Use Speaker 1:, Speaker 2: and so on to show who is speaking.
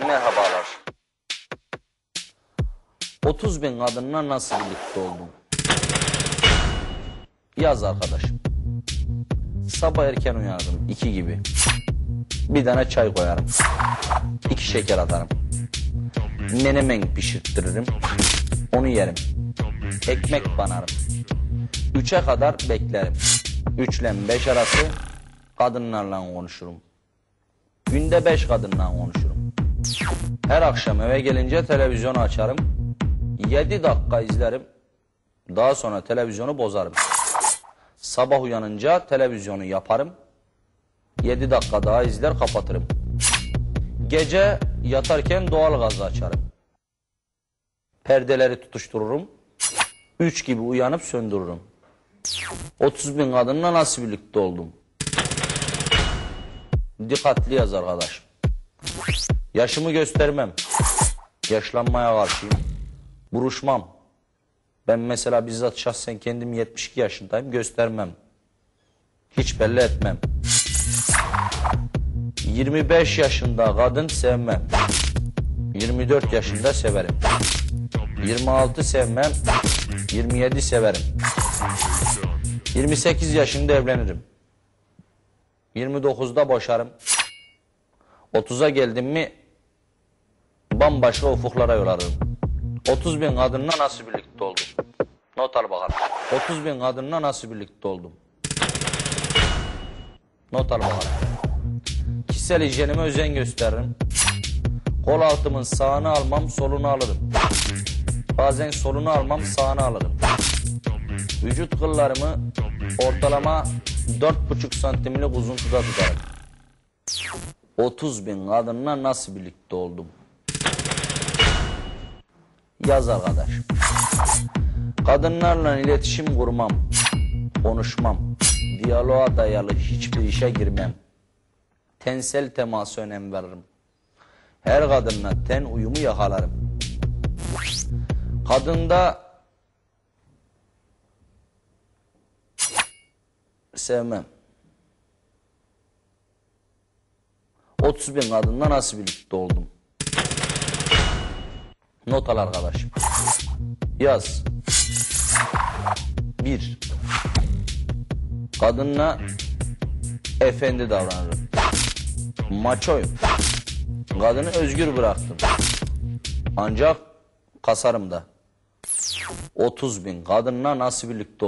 Speaker 1: Merhabalar. 30 bin kadınla nasıl birlikte oldum? Yaz arkadaşım. Sabah erken uyanırım. iki gibi. Bir tane çay koyarım. iki şeker atarım. Menemen pişirttiririm. Onu yerim. Ekmek banarım. Üçe kadar beklerim. Üçle beş arası kadınlarla konuşurum. Günde beş kadınla konuşurum. Her akşam eve gelince televizyonu açarım. 7 dakika izlerim. Daha sonra televizyonu bozarım. Sabah uyanınca televizyonu yaparım. 7 dakika daha izler kapatırım. Gece yatarken doğal gazı açarım. Perdeleri tutuştururum. 3 gibi uyanıp söndürürüm. 30 bin kadınla nasıl birlikte oldum? Dikkatli yaz arkadaş. Yaşımı göstermem. Yaşlanmaya karşıyım. Buruşmam. Ben mesela bizzat şahsen kendim 72 yaşındayım göstermem. Hiç belli etmem. 25 yaşında kadın sevmem. 24 yaşında severim. 26 sevmem. 27 severim. 28 yaşında evlenirim. 29'da boşarım. 30'a geldim mi bambaşka ufuklara yol ararım. 30 bin kadınla nasıl birlikte oldum? Not al bakalım. 30 bin kadınla nasıl birlikte oldum? Not al bakalım. Kişisel hijyenime özen gösteririm. Kol altımın sağını almam, solunu alırım. Bazen solunu almam, sağını alırım. Vücut kıllarımı ortalama 4,5 santimlik uzuntuda tutarım. 30 bin kadınla nasıl birlikte oldum? Yaz arkadaş. Kadınlarla iletişim kurmam, konuşmam, diyaloğa dayalı hiçbir işe girmem. Tensel temasa önem veririm. Her kadınla ten uyumu yakalarım. Kadında sevmem. 30 bin kadınla nasıl birlikte oldum? Not al arkadaşım. Yaz. 1. Kadınla efendi davranırım. Maçoyum. Kadını özgür bıraktım. Ancak kasarım da. 30 bin kadınla nasıl birlikte?